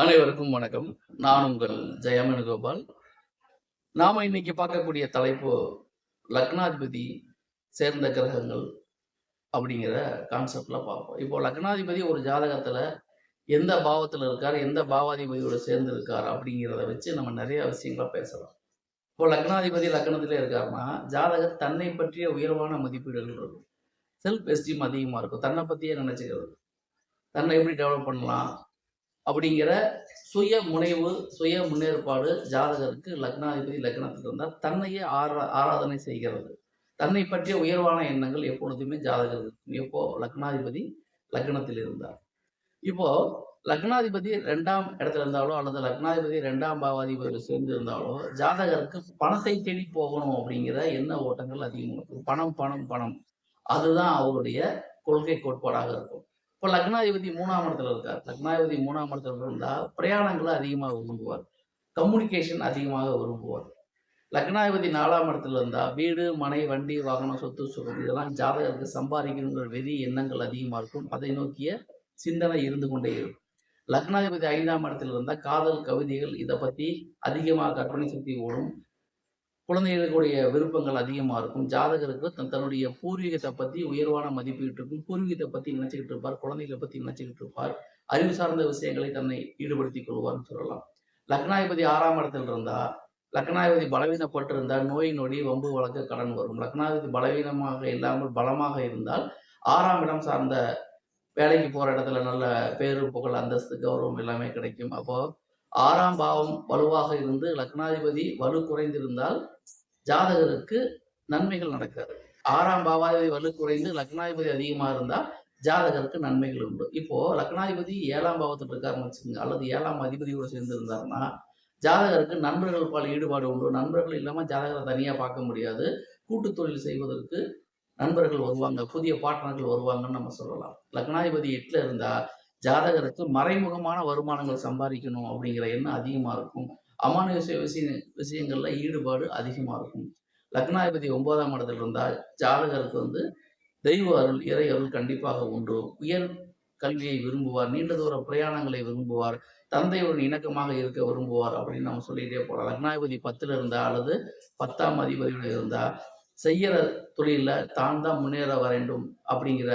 அனைவருக்கும் வணக்கம். நான் உங்கள் ஜெயமனு கோபால் நாம இன்னைக்கு பார்க்கக்கூடிய தலைப்பு லக்னாதிபதி சேர்ந்த கிரகங்கள் அப்படிங்கிற கான்செப்ட்ல பார்ப்போம். இப்போ லக்னாதிபதி ஒரு ஜாதகத்துல எந்த பாவத்துல இருக்கார் எந்த பாவாதிபதியோட சேர்ந்து இருக்கார் அப்படிங்கிறத வச்சு நம்ம நிறைய விஷயங்களை பேசலாம். இப்போ லக்னாதிபதி லக்னத்திலே இருக்காருன்னா ஜாதகர் தன்னை பற்றிய உயர்வான மதிப்பீடுகள் இருக்கும். செல்ஃப் எஸ்டீம் அதிகமா இருக்கும். தன்னை பத்தியே நினைச்சுக்கிறது. தன்னை எப்படி டெவலப் பண்ணலாம்? அப்படிங்கிற சுய முனைவு சுய முன்னேற்பாடு ஜாதகருக்கு லக்னாதிபதி லக்னத்தில் இருந்தால் தன்னையே ஆரா ஆராதனை செய்கிறது. தன்னை பற்றிய உயர்வான எண்ணங்கள் எப்பொழுதுமே ஜாதகர் இருக்கும். எப்போ? லக்னாதிபதி லக்னத்தில் இருந்தார். இப்போ லக்னாதிபதி ரெண்டாம் இடத்துல இருந்தாலோ அல்லது லக்னாதிபதி ரெண்டாம் பாவாதிபதியில் சேர்ந்து இருந்தாலோ ஜாதகருக்கு பணத்தை தேடி போகணும் அப்படிங்கிற எண்ண ஓட்டங்கள் அதிகமாக இருக்கும். பணம் பணம் பணம். அதுதான் அவருடைய கொள்கை கோட்பாடாக இருக்கும். இப்போ லக்னாதிபதி மூணாம் இடத்துல இருக்கார். லக்னாதிபதி மூணாம் இடத்துல இருந்தா பிரயாணங்களை அதிகமாக விரும்புவார். கம்யூனிகேஷன் அதிகமாக விரும்புவார். லக்னாதிபதி நாலாம் இடத்துல இருந்தா வீடு மனை வண்டி வாகனம் சொத்து சுகம் இதெல்லாம் ஜாதகருக்கு சம்பாதிக்கணுங்கிற வெறி எண்ணங்கள் அதிகமாக இருக்கும். அதை நோக்கிய சிந்தனை இருந்து கொண்டே இருக்கும். லக்னாதிபதி ஐந்தாம் இடத்துல இருந்தால் காதல் கவிதைகள் இதை பத்தி அதிகமாக கற்பனை சக்தி ஓடும். குழந்தைகளுடைய விருப்பங்கள் அதிகமாக இருக்கும். ஜாதகருக்கு தன் தன்னுடைய பூர்வீகத்தை பற்றி உயர்வான மதிப்பீட்டு இருக்கும். பூர்வீகத்தை பற்றி நினச்சிக்கிட்டு இருப்பார். குழந்தைகளை பற்றி நினச்சிக்கிட்டு இருப்பார். அறிவு சார்ந்த விஷயங்களை தன்னை ஈடுபடுத்திக் கொள்வார்னு சொல்லலாம். லக்னாதிபதி ஆறாம் இடத்தில் இருந்தா லக்னாதிபதி பலவீனப்பட்டிருந்தால் நோய் நொடி வம்பு வழக்கு கடன் வரும். லக்னாதிபதி பலவீனமாக இல்லாமல் பலமாக இருந்தால் ஆறாம் இடம் சார்ந்த வேலைக்கு போற இடத்துல நல்ல பேரு புகழ் அந்தஸ்து கௌரவம் எல்லாமே கிடைக்கும். அப்போ ஆறாம் பாவம் வலுவாக இருந்து லக்னாதிபதி வலு குறைந்திருந்தால் ஜாதகருக்கு நன்மைகள் நடக்காது. ஆறாம் பாவாதிபதி வலு குறைந்து லக்னாதிபதி அதிகமாக இருந்தால் ஜாதகருக்கு நன்மைகள் உண்டு. இப்போ லக்னாதிபதி ஏழாம் பாவத்தில் இருக்காருன்னு வச்சுக்கோங்க. அல்லது ஏழாம் அதிபதியோடு சேர்ந்திருந்தாருன்னா ஜாதகருக்கு நண்பர்கள் பால் ஈடுபாடு உண்டு. நண்பர்கள் இல்லாமல் ஜாதகரை தனியாக பார்க்க முடியாது. கூட்டு தொழில் செய்வதற்கு நண்பர்கள் வருவாங்க. புதிய பாட்டனர்கள் வருவாங்கன்னு நம்ம சொல்லலாம். லக்னாதிபதி எட்டில் இருந்தால் ஜாதகருக்கு மறைமுகமான வருமானங்கள் சம்பாதிக்கணும் அப்படிங்கிற எண்ணம் அதிகமாக இருக்கும். அமானுஷ விஷய விஷயங்கள்ல ஈடுபாடு அதிகமாக இருக்கும். லக்னாதிபதி ஒன்பதாம் இடத்துல இருந்தால் ஜாதகருக்கு வந்து தெய்வ அருள் இறை அருள் கண்டிப்பாக உண்டு. உயர் கல்வியை விரும்புவார் நீண்ட தூர பிரயாணங்களை விரும்புவார் தந்தையுடன் இணக்கமாக இருக்க விரும்புவார் அப்படின்னு நம்ம சொல்லிட்டே போகலாம் லக்னாதிபதி பத்துல இருந்தா அல்லது பத்தாம் அதிபதியோட இருந்தா செய்யற தொழில தான் தான் முன்னேற வேண்டும் அப்படிங்கிற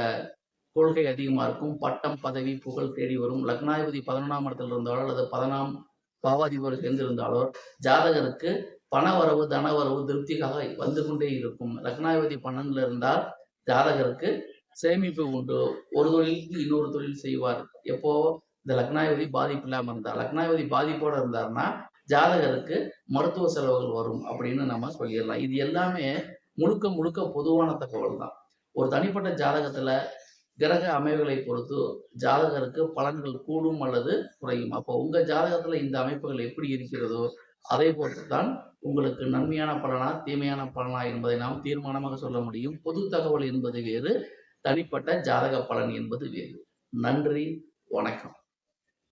கொள்கை அதிகமாக இருக்கும். பட்டம் பதவி புகழ் தேடி வரும். லக்னாதிபதி பதினொன்றாம் இடத்துல இருந்தாலோ அல்லது பதினாம் பாவாதிபதி சேர்ந்திருந்தாலோ ஜாதகருக்கு பணவரவு தனவரவு திருப்திக்காக வந்து கொண்டே இருக்கும். லக்னாதிபதி பன்னெண்டுல இருந்தால் ஜாதகருக்கு சேமிப்பு உண்டு. ஒரு தொழிலுக்கு இன்னொரு தொழில் செய்வார். எப்போ? இந்த லக்னாதிபதி பாதிப்பு இல்லாமல் இருந்தார் லக்னாதிபதி பாதிப்போட இருந்தாருன்னா ஜாதகருக்கு மருத்துவ செலவுகள் வரும் அப்படின்னு நம்ம சொல்லிடலாம். இது எல்லாமே முழுக்க முழுக்க பொதுவான தகவல் தான் ஒரு தனிப்பட்ட ஜாதகத்துல கிரக அமைவுகளை பொறுத்து ஜாதகருக்கு பலன்கள் கூடும் அல்லது குறையும். அப்போ உங்க ஜாதகத்துல இந்த அமைப்புகள் எப்படி இருக்கிறதோ அதை பொறுத்துதான் உங்களுக்கு நன்மையான பலனா தீமையான பலனா என்பதை நாம் தீர்மானமாக சொல்ல முடியும். பொது தகவல் என்பது வேறு தனிப்பட்ட ஜாதக பலன் என்பது வேறு. நன்றி வணக்கம்.